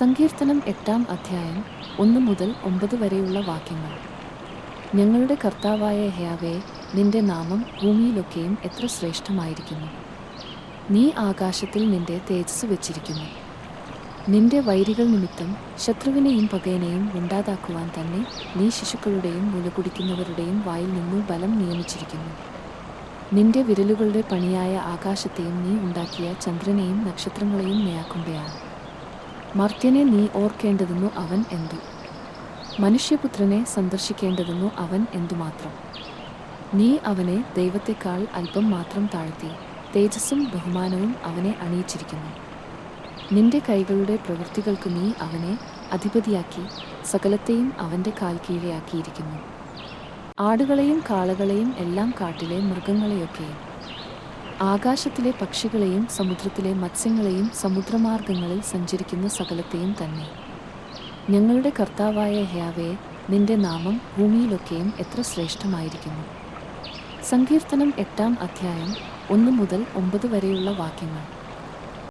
സങ്കീർത്തനം എട്ടാം അധ്യായം ഒന്ന് മുതൽ ഒമ്പത് വരെയുള്ള വാക്യങ്ങൾ. ഞങ്ങളുടെ കർത്താവായ ഹയാവേ നിന്റെ നാമം ഭൂമിയിലൊക്കെയും എത്ര ശ്രേഷ്ഠമായിരിക്കുന്നു. നീ ആകാശത്തിൽ നിന്റെ തേജസ് വെച്ചിരിക്കുന്നു. നിന്റെ വൈരികൾ നിമിത്തം ശത്രുവിനെയും പകയനെയും ഉണ്ടാതാക്കുവാൻ തന്നെ നീ ശിശുക്കളുടെയും മുലകുടിക്കുന്നവരുടെയും വായിൽ നിന്നു ബലം നിയമിച്ചിരിക്കുന്നു. നിന്റെ വിരലുകളുടെ പണിയായ ആകാശത്തെയും നീ ഉണ്ടാക്കിയ ചന്ദ്രനെയും നക്ഷത്രങ്ങളെയും നേയാക്കുമ്പയാണ് മർത്യനെ നീ ഓർക്കേണ്ടതെന്നു അവൻ എന്തു? മനുഷ്യപുത്രനെ സന്ദർശിക്കേണ്ടതെന്നു അവൻ എന്തുമാത്രം? നീ അവനെ ദൈവത്തെക്കാൾ അല്പം മാത്രം താഴ്ത്തി തേജസ്സും ബഹുമാനവും അവനെ അണിയിച്ചിരിക്കുന്നു. നിന്റെ കൈകളുടെ പ്രവൃത്തികൾക്ക് നീ അവനെ അധിപതിയാക്കി സകലത്തെയും അവന്റെ കാൽ കീഴെയാക്കിയിരിക്കുന്നു ആടുകളെയും കാളകളെയും എല്ലാം കാട്ടിലെ മൃഗങ്ങളെയൊക്കെയും ആകാശത്തിലെ പക്ഷികളെയും സമുദ്രത്തിലെ മത്സ്യങ്ങളെയും സമുദ്രമാർഗങ്ങളിൽ സഞ്ചരിക്കുന്ന സകലത്തെയും തന്നെ. ഞങ്ങളുടെ കർത്താവായ ഹ്യാവേ നിന്റെ നാമം ഭൂമിയിലൊക്കെയും എത്ര ശ്രേഷ്ഠമായിരിക്കുന്നു. സങ്കീർത്തനം എട്ടാം അധ്യായം ഒന്ന് മുതൽ ഒമ്പത് വരെയുള്ള വാക്യങ്ങൾ.